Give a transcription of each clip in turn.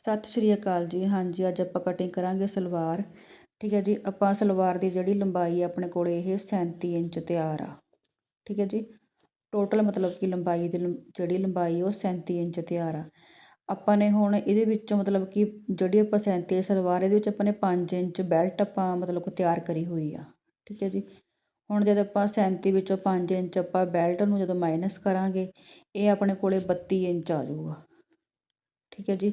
ਸਤਿ ਸ਼੍ਰੀ ਅਕਾਲ ਜੀ। ਹਾਂਜੀ, ਅੱਜ ਆਪਾਂ ਕਟਿੰਗ ਕਰਾਂਗੇ ਸਲਵਾਰ। ਠੀਕ ਹੈ ਜੀ, ਆਪਾਂ ਸਲਵਾਰ ਦੀ ਜਿਹੜੀ ਲੰਬਾਈ ਆ, ਆਪਣੇ ਕੋਲ ਇਹ 37 ਇੰਚ ਤਿਆਰ ਆ। ਠੀਕ ਹੈ ਜੀ ਟੋਟਲ ਮਤਲਬ ਕਿ ਲੰਬਾਈ ਦੀ ਜਿਹੜੀ ਲੰਬਾਈ ਉਹ 37 ਇੰਚ ਤਿਆਰ ਆ। ਆਪਾਂ ਨੇ ਹੁਣ ਇਹਦੇ ਵਿੱਚੋਂ ਮਤਲਬ ਕਿ ਜਿਹੜੀ ਆਪਾਂ 37 ਸਲਵਾਰ, ਇਹਦੇ ਵਿੱਚ ਆਪਾਂ ਨੇ 5 ਇੰਚ ਬੈਲਟ ਆਪਾਂ ਮਤਲਬ ਕਿ ਤਿਆਰ ਕਰੀ ਹੋਈ ਆ। ਠੀਕ ਹੈ ਜੀ, ਹੁਣ ਜਦ ਆਪਾਂ 37 ਵਿੱਚੋਂ 5 ਇੰਚ ਆਪਾਂ ਬੈਲਟ ਨੂੰ ਜਦੋਂ ਮਾਈਨਸ ਕਰਾਂਗੇ, ਇਹ ਆਪਣੇ ਕੋਲੇ 32 ਇੰਚ ਆ ਜਾਊਗਾ। ਠੀਕ ਹੈ ਜੀ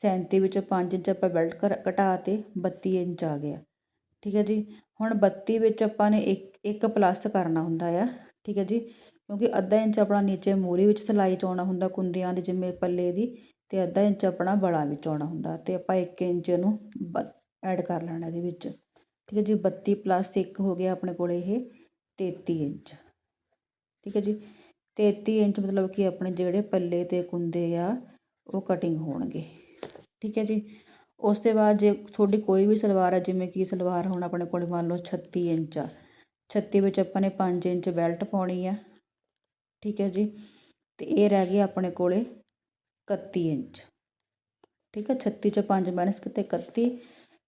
37 ਵਿੱਚੋਂ ਪੰਜ ਇੰਚ ਆਪਾਂ ਬੈਲਟ ਕਰ ਘਟਾ ਤੇ 32 ਇੰਚ ਆ ਗਿਆ। ਠੀਕ ਹੈ ਜੀ? ਹੁਣ 32 ਵਿੱਚ ਆਪਾਂ ਨੇ ਇੱਕ ਇੱਕ ਪਲੱਸ ਕਰਨਾ ਹੁੰਦਾ ਆ। ਠੀਕ ਹੈ ਜੀ? ਕਿਉਂਕਿ ਅੱਧਾ ਇੰਚ ਆਪਣਾ ਨੀਚੇ ਮੂਰੀ ਵਿੱਚ ਸਿਲਾਈ 'ਚ ਆਉਣਾ ਹੁੰਦਾ ਕੁੰਦਿਆਂ ਦੇ, ਜਿਵੇਂ ਪੱਲੇ ਦੀ ਅਤੇ ਅੱਧਾ ਇੰਚ ਆਪਣਾ ਬਲਾਂ ਵਿੱਚ ਆਉਣਾ ਹੁੰਦਾ ਅਤੇ ਆਪਾਂ ਇੱਕ ਇੰਚ ਇਹਨੂੰ ਬ ਐਡ ਕਰ ਲੈਣਾ ਇਹਦੇ ਵਿੱਚ। ਠੀਕ ਹੈ ਜੀ? 32 ਪਲੱਸ ਇੱਕ ਹੋ ਗਿਆ ਆਪਣੇ ਕੋਲ ਇਹ 33 ਇੰਚ। ਠੀਕ ਹੈ ਜੀ? 33 ਇੰਚ ਮਤਲਬ ਕਿ ਆਪਣੇ ਜਿਹੜੇ ਪੱਲੇ ਅਤੇ ਕੁੰਦੇ ਆ, ਉਹ ਕਟਿੰਗ ਹੋਣਗੇ। ਠੀਕ ਹੈ ਜੀ। ਉਸ ਤੋਂ ਬਾਅਦ ਜੇ ਤੁਹਾਡੀ ਕੋਈ ਵੀ ਸਲਵਾਰ ਆ, ਜਿਵੇਂ ਕਿ ਸਲਵਾਰ ਹੁਣ ਆਪਣੇ ਕੋਲ ਮੰਨ ਲਓ 36 ਇੰਚ ਆ। 36 ਵਿੱਚ ਆਪਾਂ ਨੇ ਪੰਜ ਇੰਚ ਬੈਲਟ ਪਾਉਣੀ ਆ, ਠੀਕ ਹੈ ਜੀ। ਅਤੇ ਇਹ ਰਹਿ ਗਿਆ ਆਪਣੇ ਕੋਲੇ 31 ਇੰਚ, ਠੀਕ ਹੈ। 36 ਚ 5 ਮਾਈਨਸ ਕਿਤੇ 31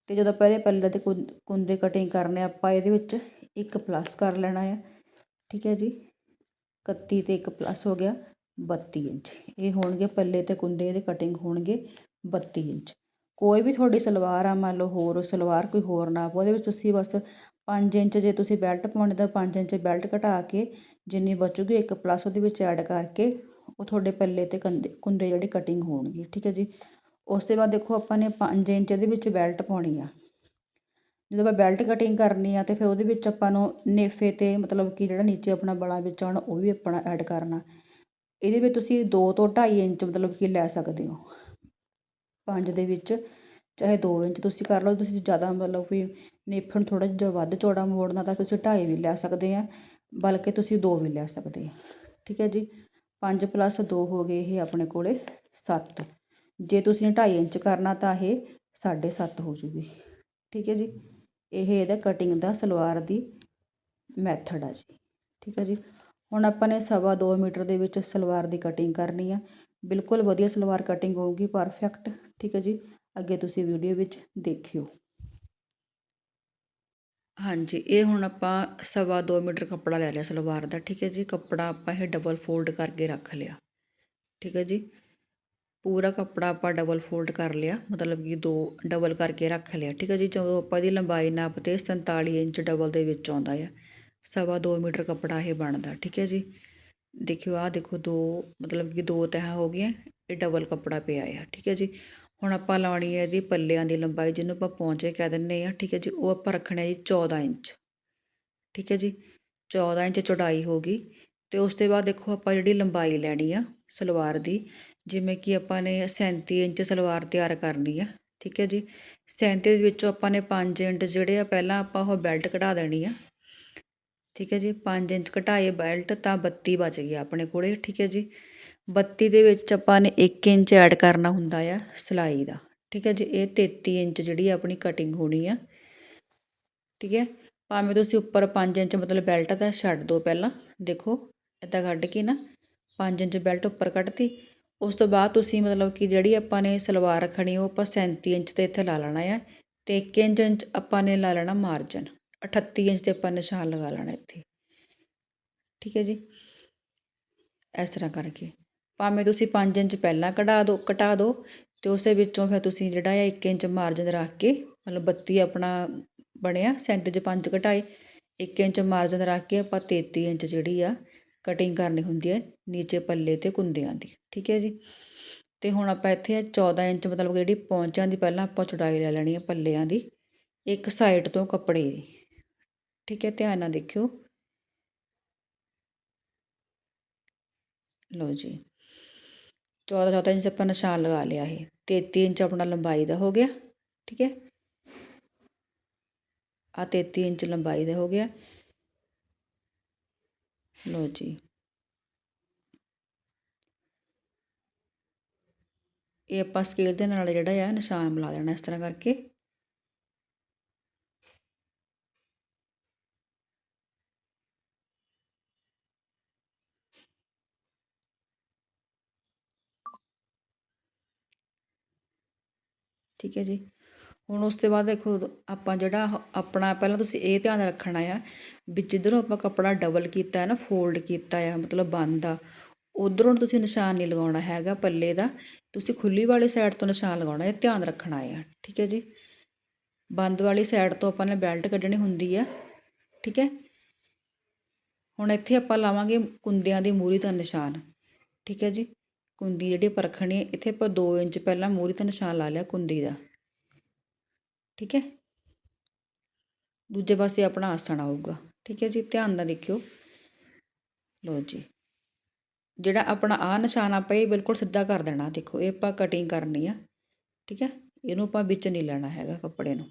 ਤੇ ਜਦੋਂ ਪਹਿਲੇ ਪੱਲੇ ਦੇ ਕੁੰਦੇ ਕਟਿੰਗ ਕਰਨੇ ਆਪਾਂ ਇਹਦੇ ਵਿੱਚ ਇੱਕ ਪਲੱਸ ਕਰ ਲੈਣਾ ਆ, ਠੀਕ ਹੈ ਜੀ। 31 ਤੇ ਇੱਕ ਪਲੱਸ ਹੋ ਗਿਆ 32 ਇੰਚ। ਇਹ ਹੋਣਗੇ ਪੱਲੇ ਤੇ ਕੁੰਦੇ ਇਹਦੇ ਕਟਿੰਗ ਹੋਣਗੇ। 32 ਇੰਚ। ਕੋਈ ਵੀ ਤੁਹਾਡੀ ਸਲਵਾਰ ਆ, ਮੰਨ ਲਓ ਹੋਰ, ਸਲਵਾਰ ਕੋਈ ਹੋਰ ਨਾਪ ਉਹਦੇ ਵਿੱਚ ਤੁਸੀਂ ਬਸ 5 ਇੰਚ ਜੇ ਤੁਸੀਂ ਬੈਲਟ ਪਾਉਣੀ ਤਾਂ 5 ਇੰਚ ਬੈਲਟ ਘਟਾ ਕੇ ਜਿੰਨੀ ਬਚੂਗੀ ਇੱਕ ਪਲੱਸ ਉਹਦੇ ਵਿੱਚ ਐਡ ਕਰਕੇ ਉਹ ਤੁਹਾਡੇ ਪੱਲੇ ਤੇ ਕੰਦੇ ਕੁੰਦੇ ਜਿਹੜੀ ਕਟਿੰਗ ਹੋਣਗੇ, ਠੀਕ ਹੈ ਜੀ। ਉਸ ਤੋਂ ਬਾਅਦ ਦੇਖੋ ਆਪਾਂ ਨੇ 5 ਇੰਚ ਇਹਦੇ ਵਿੱਚ ਬੈਲਟ ਪਾਉਣੀ ਆ। ਜਦੋਂ ਆਪਾਂ ਬੈਲਟ ਕਟਿੰਗ ਕਰਨੀ ਆ ਤੇ ਫਿਰ ਉਹਦੇ ਵਿੱਚ ਆਪਾਂ ਨੂੰ ਨੇਫੇ ਤੇ ਮਤਲਬ ਕਿ ਜਿਹੜਾ ਨੀਚੇ ਆਪਣਾ ਬਲਾਂ ਵਿੱਚ ਆਉਣਾ, ਉਹ ਵੀ ਆਪਣਾ ਐਡ ਕਰਨਾ। ਇਹਦੇ ਵਿੱਚ ਤੁਸੀਂ 2 ਤੋਂ 2.5 ਇੰਚ ਮਤਲਬ ਕਿ ਲੈ ਸਕਦੇ ਹੋ। ਪੰਜ ਦੇ ਵਿੱਚ, ਚਾਹੇ 2 ਇੰਚ ਤੁਸੀਂ ਕਰ ਲਓ, ਤੁਸੀਂ ਜ਼ਿਆਦਾ ਮਤਲਬ ਵੀ ਨੇਫਣ ਥੋੜ੍ਹਾ ਜਿਹਾ ਵੱਧ ਚੌੜਾ ਮੋੜਨਾ ਤਾਂ ਤੁਸੀਂ ਢਾਈ ਵੀ ਲੈ ਸਕਦੇ ਆ, ਬਲਕਿ ਤੁਸੀਂ 2 ਵੀ ਲੈ ਸਕਦੇ ਆ। ਠੀਕ ਹੈ ਜੀ? 5 ਪਲੱਸ 2 ਹੋ ਗਏ ਇਹ ਆਪਣੇ ਕੋਲੇ 7 ਜੇ ਤੁਸੀਂ ਢਾਈ ਇੰਚ ਕਰਨਾ ਤਾਂ ਇਹ 7.5 ਹੋ ਜੂਗੀ। ਠੀਕ ਹੈ ਜੀ? ਇਹ ਇਹਦਾ ਕਟਿੰਗ ਦਾ ਸਲਵਾਰ ਦੀ ਮੈਥਡ ਆ ਜੀ। ਠੀਕ ਹੈ ਜੀ? ਹੁਣ ਆਪਾਂ ਨੇ ਸਵਾ 2 ਮੀਟਰ ਦੇ ਵਿੱਚ ਸਲਵਾਰ ਦੀ ਕਟਿੰਗ ਕਰਨੀ ਆ। ਬਿਲਕੁਲ ਵਧੀਆ ਸਲਵਾਰ ਕਟਿੰਗ ਹੋਊਗੀ ਪਰਫੈਕਟ ਠੀਕ ਹੈ ਜੀ। ਅੱਗੇ ਤੁਸੀਂ ਵੀਡੀਓ ਵਿੱਚ ਦੇਖਿਓ। ਹਾਂਜੀ, ਇਹ ਹੁਣ ਆਪਾਂ ਸਵਾ 2 ਮੀਟਰ ਕੱਪੜਾ ਲੈ ਲਿਆ ਸਲਵਾਰ ਦਾ, ਠੀਕ ਹੈ ਜੀ। ਕੱਪੜਾ ਆਪਾਂ ਇਹ ਡਬਲ ਫੋਲਡ ਕਰਕੇ ਰੱਖ ਲਿਆ, ਠੀਕ ਹੈ ਜੀ। ਪੂਰਾ ਕੱਪੜਾ ਆਪਾਂ ਡਬਲ ਫੋਲਡ ਕਰ ਲਿਆ, ਮਤਲਬ ਕਿ ਦੋ ਡਬਲ ਕਰਕੇ ਰੱਖ ਲਿਆ, ਠੀਕ ਹੈ ਜੀ। ਜਦੋਂ ਆਪਾਂ ਦੀ ਲੰਬਾਈ ਨਾਪ ਤੇ 47 ਇੰਚ ਡਬਲ ਦੇ ਵਿੱਚ ਆਉਂਦਾ ਆ। ਸਵਾ 2 ਮੀਟਰ ਕੱਪੜਾ ਇਹ ਬਣਦਾ, ਠੀਕ ਹੈ ਜੀ। ਦੇਖਿਓ ਆ ਦੇਖੋ ਦੋ, ਮਤਲਬ ਕਿ ਦੋ ਤਹਾਂ ਹੋ ਗਈਆਂ, ਇਹ ਡਬਲ ਕੱਪੜਾ ਪਿਆ ਆ, ਠੀਕ ਹੈ ਜੀ। ਹੁਣ ਆਪਾਂ ਲਾਉਣੀ ਹੈ ਇਹਦੀ ਪੱਲਿਆਂ ਦੀ ਲੰਬਾਈ, ਜਿਹਨੂੰ ਆਪਾਂ ਪਹੁੰਚੇ ਕਹਿ ਦਿੰਨੇ ਆ ਠੀਕ ਹੈ ਜੀ। ਉਹ ਆਪਾਂ ਰੱਖਣਾ ਜੀ 14 ਇੰਚ, ਠੀਕ ਹੈ ਜੀ। 14 ਇੰਚ ਚੌੜਾਈ ਹੋ ਗਈ ਤੇ ਉਸ ਤੋਂ ਬਾਅਦ ਦੇਖੋ ਆਪਾਂ ਜਿਹੜੀ ਲੰਬਾਈ ਲੈਣੀ ਆ ਸਲਵਾਰ ਦੀ, ਜਿਵੇਂ ਕਿ ਆਪਾਂ ਨੇ 37 ਇੰਚ ਸਲਵਾਰ ਤਿਆਰ ਕਰਨੀ ਆ, ਠੀਕ ਹੈ ਜੀ। 37 ਦੇ ਵਿੱਚੋਂ ਆਪਾਂ ਨੇ 5 ਇੰਚ ਜਿਹੜੇ ਆ, ਪਹਿਲਾਂ ਆਪਾਂ ਉਹ ਬੈਲਟ ਕਢਾ ਦੇਣੀ ਆ ਠੀਕ ਹੈ ਜੀ 5 ਇੰਚ ਘਟਾਏ ਬੈਲਟ ਤਾਂ 32 ਬਚ ਗਈ ਆਪਣੇ ਕੋਲੇ, ਠੀਕ ਹੈ ਜੀ। 32 ਦੇ ਵਿੱਚ ਆਪਾਂ ਨੇ 1 ਇੰਚ ਐਡ ਕਰਨਾ ਹੁੰਦਾ ਆ ਸਿਲਾਈ ਦਾ, ਠੀਕ ਹੈ ਜੀ, ਇਹ 33 ਇੰਚ ਜਿਹੜੀ ਆਪਣੀ ਕਟਿੰਗ ਹੋਣੀ ਆ। ਠੀਕ ਹੈ, ਭਾਵੇਂ ਤੁਸੀਂ ਉੱਪਰ 5 ਇੰਚ ਮਤਲਬ ਬੈਲਟ ਦਾ ਛੱਡ ਦਿਓ ਪਹਿਲਾਂ, ਦੇਖੋ ਇਦਾਂ ਕੱਢ ਕੇ ਨਾ 5 ਇੰਚ ਬੈਲਟ ਉੱਪਰ ਕੱਢਤੀ, ਉਸ ਤੋਂ ਬਾਅਦ ਤੁਸੀਂ ਮਤਲਬ ਕਿ ਜਿਹੜੀ ਆਪਾਂ ਨੇ ਸਲਵਾਰ ਰੱਖਣੀ, ਉਹ ਆਪਾਂ 37 ਇੰਚ ਤੇ ਇੱਥੇ ਲਾ ਲੈਣਾ ਆ, ਤੇ 1 ਇੰਚ ਆਪਾਂ ਨੇ ਲਾ ਲੈਣਾ ਮਾਰਜਨ 38 ਇੰਚ ਤੇ ਆਪਾਂ ਨਿਸ਼ਾਨ ਲਗਾ ਲੈਣਾ ਇੱਥੇ। ਠੀਕ ਹੈ ਜੀ? ਇਸ ਤਰ੍ਹਾਂ ਕਰਕੇ। ਭਾਵੇਂ ਤੁਸੀਂ 5 ਇੰਚ ਪਹਿਲਾਂ ਕਢਾ ਦਿਓ ਘਟਾ ਦਿਓ ਤੇ ਉਸੇ ਵਿੱਚੋਂ ਫਿਰ ਤੁਸੀਂ ਜਿਹੜਾ ਹੈ 1 ਇੰਚ ਮਾਰਜਨ ਰੱਖ ਕੇ, ਮਤਲਬ 32 ਆਪਣਾ ਬਣਿਆ, ਸੈਂਟਰ 'ਚ 5 ਘਟਾਏ 1 ਇੰਚ ਮਾਰਜਨ ਰੱਖ ਕੇ ਆਪਾਂ 33 ਇੰਚ ਜਿਹੜੀ ਆ ਕਟਿੰਗ ਕਰਨੀ ਹੁੰਦੀ ਹੈ ਨੀਚੇ ਪੱਲੇ ਤੇ ਕੁੰਦਿਆਂ ਦੀ। ਠੀਕ ਹੈ ਜੀ? ਤੇ ਹੁਣ ਆਪਾਂ ਇੱਥੇ 14 ਇੰਚ ਮਤਲਬ ਜਿਹੜੀ ਪੌਂਚਾਂ ਦੀ ਪਹਿਲਾਂ ਆਪਾਂ ਚੌੜਾਈ ਲੈ ਲੈਣੀ ਹੈ ਪੱਲਿਆਂ ਦੀ, ਇੱਕ ਸਾਈਡ ਤੋਂ ਕੱਪੜੇ ਦੀ। ਠੀਕ ਹੈ, ਧਿਆਨ ਨਾਲ ਦੇਖਿਓ। ਲਓ ਜੀ। 14 14 ਇੰਚ ਆਪਾਂ ਨਿਸ਼ਾਨ ਲਗਾ ਲਿਆ ਇਹ। 33 ਇੰਚ ਆਪਣਾ ਲੰਬਾਈ ਦਾ ਹੋ ਗਿਆ, ਠੀਕ ਹੈ। ਆ 33 ਇੰਚ ਲੰਬਾਈ ਦਾ ਹੋ ਗਿਆ। ਲਓ ਜੀ। ਇਹ ਆਪਾਂ ਸਕੇਲ ਦੇ ਨਾਲ ਜਿਹੜਾ ਆ, ਨਿਸ਼ਾਨ ਮਿਲਾ ਦੇਣਾ ਇਸ ਤਰ੍ਹਾਂ ਕਰਕੇ। ਠੀਕ ਹੈ ਜੀ। ਹੁਣ ਉਸ ਤੋਂ ਬਾਅਦ ਦੇਖੋ ਆਪਾਂ ਜਿਹੜਾ ਆਪਣਾ ਪਹਿਲਾਂ ਤੁਸੀਂ ਇਹ ਧਿਆਨ ਰੱਖਣਾ ਆ ਵੀ ਜਿੱਧਰੋਂ ਆਪਾਂ ਕੱਪੜਾ ਡਬਲ ਕੀਤਾ ਹੈ ਨਾ ਫੋਲਡ ਕੀਤਾ ਆ, ਮਤਲਬ ਬੰਦ ਆ, ਉਧਰੋਂ ਤੁਸੀਂ ਨਿਸ਼ਾਨ ਨਹੀਂ ਲਗਾਉਣਾ ਹੈਗਾ ਪੱਲੇ ਦਾ, ਤੁਸੀਂ ਖੁੱਲੀ ਵਾਲੀ ਸਾਈਡ ਤੋਂ ਨਿਸ਼ਾਨ ਲਗਾਉਣਾ, ਇਹ ਧਿਆਨ ਰੱਖਣਾ ਆ, ਠੀਕ ਹੈ ਜੀ। ਬੰਦ ਵਾਲੀ ਸਾਈਡ ਤੋਂ ਆਪਾਂ ਨੇ ਬੈਲਟ ਕੱਢਣੀ ਹੁੰਦੀ ਆ, ਠੀਕ ਹੈ। ਹੁਣ ਇੱਥੇ ਆਪਾਂ ਲਾਵਾਂਗੇ ਕੁੰਦਿਆਂ ਦੀ ਮੂਰੀ ਦਾ ਨਿਸ਼ਾਨ, ਠੀਕ ਹੈ ਜੀ। ਕੁੰਦੀ ਜਿਹੜੀ ਆਪਾਂ ਰੱਖਣੀ ਹੈ ਇੱਥੇ ਆਪਾਂ 2 ਇੰਚ ਪਹਿਲਾਂ ਮੂਰੀ ਦਾ ਨਿਸ਼ਾਨ ਲਾ ਲਿਆ ਕੁੰਦੀ ਦਾ। ਠੀਕ ਹੈ? ਦੂਜੇ ਪਾਸੇ ਆਪਣਾ ਆਸਣ ਆਊਗਾ। ਠੀਕ ਹੈ ਜੀ? ਧਿਆਨ ਨਾਲ ਦੇਖਿਓ। ਲਓ ਜੀ। ਜਿਹੜਾ ਆਪਣਾ ਆ ਨਿਸ਼ਾਨ ਆਪਾਂ ਇਹ ਬਿਲਕੁਲ ਸਿੱਧਾ ਕਰ ਦੇਣਾ। ਦੇਖੋ, ਇਹ ਆਪਾਂ ਕਟਿੰਗ ਕਰਨੀ ਆ। ਠੀਕ ਹੈ? ਇਹਨੂੰ ਆਪਾਂ ਵਿੱਚ ਨਹੀਂ ਲੈਣਾ ਹੈਗਾ ਕੱਪੜੇ ਨੂੰ।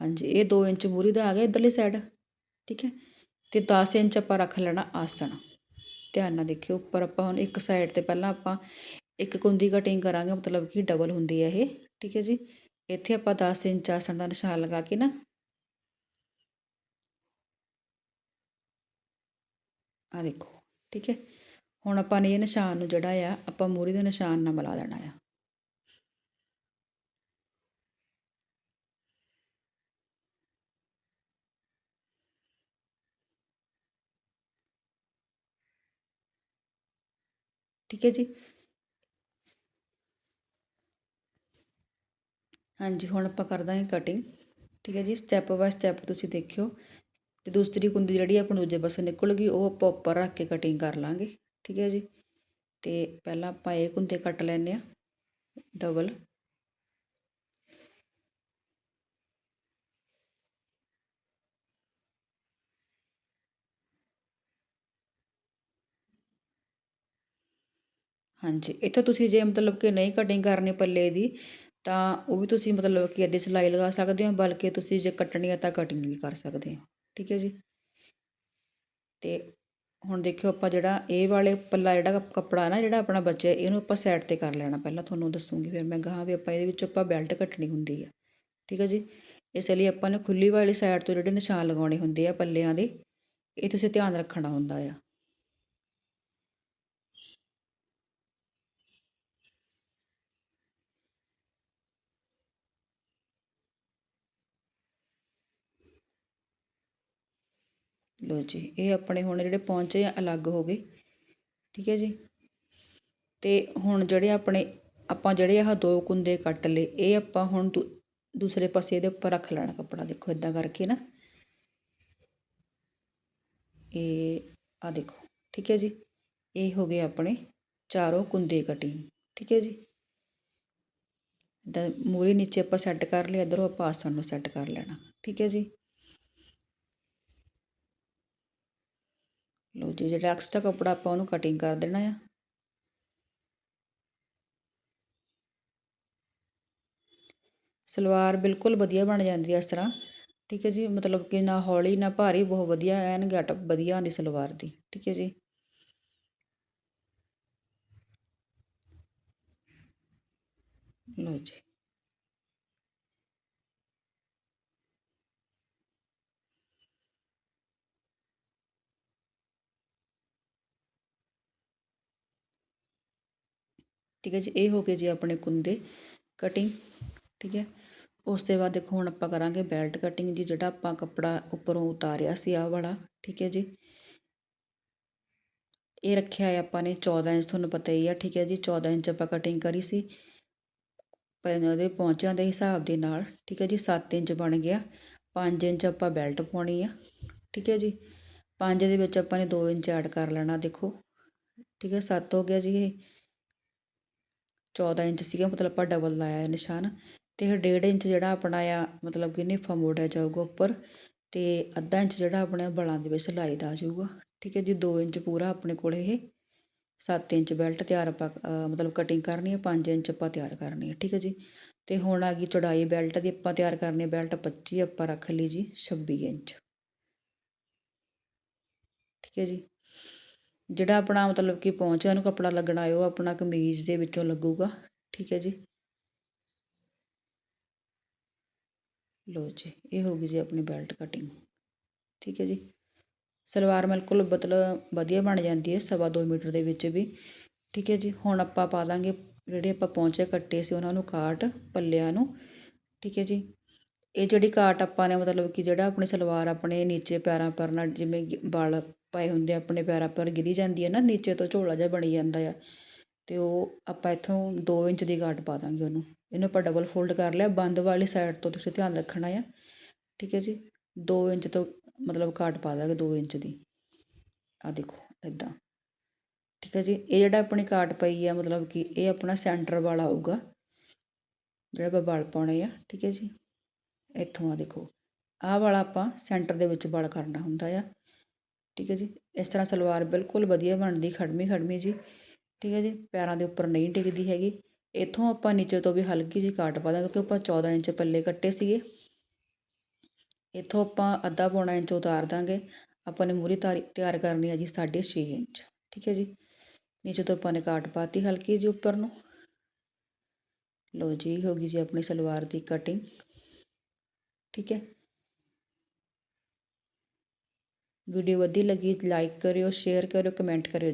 ਹਾਂਜੀ, ਇਹ 2 ਇੰਚ ਮੂਰੀ ਦਾ ਆ ਗਿਆ ਇਧਰਲੀ ਸਾਈਡ ਠੀਕ ਹੈ? ਤੇ 10 ਇੰਚ ਆਪਾਂ ਰੱਖ ਲੈਣਾ ਆਸਣ। ਧਿਆਨ ਨਾਲ ਦੇਖਿਓ, ਉੱਪਰ ਆਪਾਂ ਹੁਣ ਇੱਕ ਸਾਈਡ ਤੇ ਪਹਿਲਾਂ ਆਪਾਂ ਇੱਕ ਕੁੰਦੀ ਕਟਿੰਗ ਕਰਾਂਗੇ, ਮਤਲਬ ਕਿ ਡਬਲ ਹੁੰਦੀ ਹੈ ਇਹ, ਠੀਕ ਹੈ ਜੀ? ਇੱਥੇ ਆਪਾਂ 10 ਇੰਚ ਆਸਣ ਦਾ ਨਿਸ਼ਾਨ ਲਗਾ ਕੇ ਨਾ। ਆ ਦੇਖੋ, ਠੀਕ ਹੈ? ਹੁਣ ਆਪਾਂ ਨੇ ਇਹ ਨਿਸ਼ਾਨ ਨੂੰ ਜਿਹੜਾ ਆ, ਆਪਾਂ ਮੂਰੀ ਦੇ ਨਿਸ਼ਾਨ ਨਾਲ ਮਿਲਾ ਦੇਣਾ ਆ। ਠੀਕ ਹੈ ਜੀ। ਹਾਂਜੀ, ਹੁਣ ਆਪਾਂ ਕਰ ਦਾਂਗੇ ਕਟਿੰਗ ਠੀਕ ਹੈ ਜੀ ਸਟੈਪ ਬਾਏ ਸਟੈਪ ਤੁਸੀਂ ਦੇਖਿਓ। ਤੇ ਦੂਸਰੀ ਕੁੰਦੀ ਜਿਹੜੀ ਆਪਾਂ ਦੂਜੇ ਪਾਸੇ ਨਿਕਲ ਗਈ ਉਹ ਆਪਾਂ ਉੱਪਰ ਰੱਖ ਕੇ ਕਟਿੰਗ ਕਰ ਲਾਂਗੇ। ਠੀਕ ਹੈ ਜੀ। ਤੇ ਪਹਿਲਾਂ ਆਪਾਂ ਇਹ ਕੁੰਦੇ ਕੱਟ ਲੈਨੇ ਆ ਡਬਲ ਹਾਂਜੀ, ਇੱਥੇ ਤੁਸੀਂ ਜੇ ਮਤਲਬ ਕਿ ਨਹੀਂ ਕਟਿੰਗ ਕਰਨੀ ਪੱਲੇ ਦੀ, ਤਾਂ ਉਹ ਵੀ ਤੁਸੀਂ ਮਤਲਬ ਕਿ ਅੱਧੀ ਸਿਲਾਈ ਲਗਾ ਸਕਦੇ ਹੋ, ਬਲਕਿ ਤੁਸੀਂ ਜੇ ਕੱਟਣੀ ਹੈ ਤਾਂ ਕਟਿੰਗ ਵੀ ਕਰ ਸਕਦੇ ਹੋ, ਠੀਕ ਹੈ ਜੀ। ਅਤੇ ਹੁਣ ਦੇਖਿਓ ਆਪਾਂ ਜਿਹੜਾ ਇਹ ਵਾਲੇ ਪੱਲਾ ਜਿਹੜਾ ਕੱਪੜਾ ਨਾ ਜਿਹੜਾ ਆਪਣਾ ਬਚਿਆ, ਇਹਨੂੰ ਆਪਾਂ ਸਾਈਡ ਤੇ ਕਰ ਲੈਣਾ ਪਹਿਲਾਂ, ਤੁਹਾਨੂੰ ਦੱਸੂਗੀ ਫਿਰ ਮੈਂ ਗਾਹਾਂ ਵੀ ਆਪਾਂ ਇਹਦੇ ਵਿੱਚ ਆਪਾਂ ਬੈਲਟ ਕੱਟਣੀ ਹੁੰਦੀ ਆ, ਠੀਕ ਹੈ ਜੀ। ਇਸ ਲਈ ਆਪਾਂ ਨੇ ਖੁੱਲੀ ਵਾਲੀ ਸਾਈਡ ਤੋਂ ਜਿਹੜੇ ਨਿਸ਼ਾਨ ਲਗਾਉਣੇ ਹੁੰਦੇ ਆ ਪੱਲਿਆਂ ਦੇ, ਇਹ ਤੁਸੀਂ ਧਿਆਨ ਰੱਖਣਾ ਹੁੰਦਾ ਆ। ਲੋ ਜੀ, ਇਹ ਆਪਣੇ ਹੁਣ ਜਿਹੜੇ ਪਹੁੰਚੇ ਆ, ਅਲੱਗ ਹੋ ਗਏ। ਠੀਕ ਹੈ ਜੀ? ਅਤੇ ਹੁਣ ਜਿਹੜੇ ਆਪਣੇ, ਆਪਾਂ ਜਿਹੜੇ ਆਹ ਦੋ ਕੁੰਦੇ ਕੱਟ ਲਏ, ਇਹ ਆਪਾਂ ਹੁਣ ਦੂ, ਦੂਸਰੇ ਪਾਸੇ ਇਹਦੇ ਉੱਪਰ ਰੱਖ ਲੈਣਾ ਕੱਪੜਾ। ਦੇਖੋ ਇਦਾਂ ਕਰਕੇ ਨਾ। ਇਹ ਆ ਦੇਖੋ, ਠੀਕ ਹੈ ਜੀ? ਇਹ ਹੋ ਗਏ ਆਪਣੇ ਚਾਰੋਂ ਕੁੰਦੇ ਕਟਿੰਗ ਠੀਕ ਹੈ ਜੀ? ਦਾ ਮੂਰੇ ਨੀਚੇ ਆਪਾਂ ਸੈੱਟ ਕਰ ਲਿਆ, ਇਧਰੋਂ ਆਪਾਂ ਆਸਣ ਨੂੰ ਸੈੱਟ ਕਰ ਲੈਣਾ, ਠੀਕ ਹੈ ਜੀ? ਲਓ ਜੀ, ਜਿਹੜਾ ਐਕਸਟਰਾ ਕੱਪੜਾ ਆਪਾਂ ਉਹਨੂੰ ਕਟਿੰਗ ਕਰ ਦੇਣਾ ਆ। ਸਲਵਾਰ ਬਿਲਕੁਲ ਵਧੀਆ ਬਣ ਜਾਂਦੀ ਹੈ ਇਸ ਤਰ੍ਹਾਂ। ਠੀਕ ਹੈ ਜੀ, ਮਤਲਬ ਕਿ ਨਾ ਹੌਲੀ, ਨਾ ਭਾਰੀ, ਬਹੁਤ ਵਧੀਆ, ਐਨ ਗੈਟਅਪ ਵਧੀਆ ਆਉਂਦੀ ਸਲਵਾਰ ਦੀ। ਠੀਕ ਹੈ ਜੀ। ਲਓ ਜੀ। ਠੀਕ ਹੈ ਜੀ, ਇਹ ਹੋ ਗਏ ਜੀ ਆਪਣੇ ਕੁੰਦੇ ਕਟਿੰਗ ਠੀਕ ਹੈ। ਉਸ ਤੋਂ ਬਾਅਦ ਦੇਖੋ ਹੁਣ ਆਪਾਂ ਕਰਾਂਗੇ ਬੈਲਟ ਕਟਿੰਗ ਜੀ, ਜਿਹੜਾ ਆਪਾਂ ਕੱਪੜਾ ਉੱਪਰੋਂ ਉਤਾਰਿਆ ਸੀ ਆਹ ਵਾਲਾ, ਠੀਕ ਹੈ ਜੀ। ਇਹ ਰੱਖਿਆ ਹੈ ਆਪਾਂ ਨੇ 14 ਇੰਚ, ਤੁਹਾਨੂੰ ਪਤਾ ਹੀ ਆ, ਠੀਕ ਹੈ ਜੀ 14 ਇੰਚ ਆਪਾਂ ਕਟਿੰਗ ਕਰੀ ਸੀ। ਉਹਦੇ ਪਹੁੰਚਿਆਂ ਦੇ ਹਿਸਾਬ ਦੇ ਨਾਲ, ਠੀਕ ਹੈ ਜੀ 7 ਇੰਚ ਬਣ ਗਿਆ। 5 ਇੰਚ ਆਪਾਂ ਬੈਲਟ ਪਾਉਣੀ ਆ, ਠੀਕ ਹੈ ਜੀ। 5 ਦੇ ਵਿੱਚ ਆਪਾਂ ਨੇ 2 ਇੰਚ ਐਡ ਕਰ ਲੈਣਾ, ਦੇਖੋ। ਠੀਕ ਹੈ 7 ਹੋ ਗਿਆ ਜੀ ਇਹ। 14 ਇੰਚ ਸੀਗਾ, ਮਤਲਬ ਆਪਾਂ ਡਬਲ ਲਾਇਆ ਨਿਸ਼ਾਨ ਅਤੇ ਇਹ ਡੇਢ ਇੰਚ ਜਿਹੜਾ ਆਪਣਾ ਆ, ਮਤਲਬ ਕਿ ਨਿਫਾ ਮੋੜਿਆ ਜਾਊਗਾ ਉੱਪਰ ਅਤੇ ਅੱਧਾ ਇੰਚ ਜਿਹੜਾ ਆਪਣੇ ਬਲਾਂ ਦੇ ਵਿੱਚ ਸਿਲਾਈ ਦਾ ਆ ਜਾਊਗਾ, ਠੀਕ ਹੈ ਜੀ, ਦੋ ਇੰਚ ਪੂਰਾ ਆਪਣੇ ਕੋਲ ਇਹ, ਸੱਤ ਇੰਚ ਬੈਲਟ ਤਿਆਰ ਆਪਾਂ ਮਤਲਬ ਕਟਿੰਗ ਕਰਨੀ ਹੈ, ਪੰਜ ਇੰਚ ਆਪਾਂ ਤਿਆਰ ਕਰਨੀ ਹੈ, ਠੀਕ ਹੈ ਜੀ। ਅਤੇ ਹੁਣ ਆ ਗਈ ਚੌੜਾਈ ਬੈਲਟ ਦੀ, ਆਪਾਂ ਤਿਆਰ ਕਰਨੀ ਬੈਲਟ 25 ਆਪਾਂ ਰੱਖ ਲਈ ਜੀ 26 ਇੰਚ, ਠੀਕ ਹੈ ਜੀ। ਜਿਹੜਾ ਆਪਣਾ ਮਤਲਬ ਕਿ ਪਹੁੰਚਿਆ, ਉਹਨੂੰ ਕੱਪੜਾ ਲੱਗਣਾ ਹੈ ਉਹ ਆਪਣਾ ਕਮੀਜ਼ ਦੇ ਵਿੱਚੋਂ ਲੱਗੂਗਾ। ਠੀਕ ਹੈ ਜੀ। ਲੋ ਜੀ, ਇਹ ਹੋ ਗਈ ਜੀ ਆਪਣੀ ਬੈਲਟ ਕਟਿੰਗ ਠੀਕ ਹੈ ਜੀ। ਸਲਵਾਰ ਬਿਲਕੁਲ ਮਤਲਬ ਵਧੀਆ ਬਣ ਜਾਂਦੀ ਹੈ, ਸਵਾ ਦੋ ਮੀਟਰ ਦੇ ਵਿੱਚ ਵੀ। ਠੀਕ ਹੈ ਜੀ, ਹੁਣ ਆਪਾਂ ਪਾ ਦਾਂਗੇ, ਜਿਹੜੇ ਆਪਾਂ ਪਹੁੰਚੇ ਕੱਟੇ ਸੀ, ਉਹਨਾਂ ਨੂੰ ਕਾਟ ਪੱਲਿਆਂ ਨੂੰ। ਠੀਕ ਹੈ ਜੀ। ਇਹ ਜਿਹੜੀ ਕਾਟ ਆਪਾਂ ਨੇ, ਮਤਲਬ ਕਿ ਜਿਹੜਾ ਆਪਣੀ ਸਲਵਾਰ ਆਪਣੇ ਨੀਚੇ ਪੈਰਾਂ ਪਰ ਨਾਲ ਜਿਵੇਂ ਵਲ ਪਏ ਹੁੰਦੇ ਆਪਣੇ ਪੈਰਾਂ ਪਰ ਗਿਰੀ ਜਾਂਦੀ ਹੈ ਨਾ, ਨੀਚੇ ਤੋਂ ਝੋਲਾ ਜਿਹਾ ਬਣੀ ਜਾਂਦਾ ਆ। ਅਤੇ ਉਹ ਆਪਾਂ ਇੱਥੋਂ ਦੋ ਇੰਚ ਦੀ ਕਾਟ ਪਾ ਦਾਂਗੇ ਉਹਨੂੰ। ਇਹਨੂੰ ਆਪਾਂ ਡਬਲ ਫੋਲਡ ਕਰ ਲਿਆ, ਬੰਦ ਵਾਲੀ ਸਾਈਡ ਤੋਂ ਤੁਸੀਂ ਧਿਆਨ ਰੱਖਣਾ ਆ। ਠੀਕ ਹੈ ਜੀ? ਦੋ ਇੰਚ ਤੋਂ ਮਤਲਬ ਕਾਟ ਪਾ ਦਾਂਗੇ ਦੋ ਇੰਚ ਦੀ। ਆ ਦੇਖੋ ਇੱਦਾਂ ਠੀਕ ਹੈ ਜੀ? ਇਹ ਜਿਹੜਾ ਆਪਣੀ ਕਾਟ ਪਈ ਆ, ਮਤਲਬ ਕਿ ਇਹ ਆਪਣਾ ਸੈਂਟਰ ਵਾਲਾ ਆਊਗਾ ਜਿਹੜਾ ਆਪਾਂ ਬਲ ਪਾਉਣੇ ਆ, ਠੀਕ ਹੈ ਜੀ? ਇੱਥੋਂ ਆ ਦੇਖੋ। ਆਹ ਵਾਲਾ ਆਪਾਂ ਸੈਂਟਰ ਦੇ ਵਿੱਚ ਬਲ ਕਰਨਾ ਹੁੰਦਾ ਆ। ਠੀਕ ਹੈ ਜੀ, ਇਸ ਤਰ੍ਹਾਂ ਸਲਵਾਰ ਬਿਲਕੁਲ ਵਧੀਆ ਬਣਦੀ ਖੜਮੀ ਖੜਮੀ ਜੀ। ਠੀਕ ਹੈ ਜੀ, ਪੈਰਾਂ ਦੇ ਉੱਪਰ ਨਹੀਂ ਡਿੱਗਦੀ ਹੈਗੀ। ਇੱਥੋਂ ਆਪਾਂ ਨੀਚੇ ਤੋਂ ਵੀ ਹਲਕੀ ਜਿਹੀ ਕਾਟ ਪਾ ਦਾਂਗੇ, ਕਿਉਂਕਿ ਆਪਾਂ 14 ਇੰਚ ਪੱਲੇ ਕੱਟੇ ਸੀਗੇ। ਇੱਥੋਂ ਆਪਾਂ ਅੱਧਾ ਪੌਣਾ ਇੰਚ ਉਤਾਰ ਦਾਂਗੇ। ਆਪਾਂ ਨੇ ਮੂਰੀ ਤਾਰੀ, ਤਿਆਰ ਕਰਨੀ ਹੈ ਜੀ 6.5 ਇੰਚ। ਠੀਕ ਹੈ ਜੀ, ਨੀਚੇ ਤੋਂ ਆਪਾਂ ਨੇ ਕਾਟ ਪਾਤੀ ਹਲਕੀ ਜਿਹੀ ਉੱਪਰ ਨੂੰ। ਲੋ ਜੀ, ਹੋ ਗਈ ਜੀ ਆਪਣੀ ਸਲਵਾਰ ਦੀ ਕਟਿੰਗ ਠੀਕ ਹੈ ਵੀਡੀਓ ਵਧੀਆ ਲੱਗੀ ਲਾਈਕ ਕਰਿਓ ਸ਼ੇਅਰ ਕਰਿਓ ਕਮੈਂਟ ਕਰਿਓ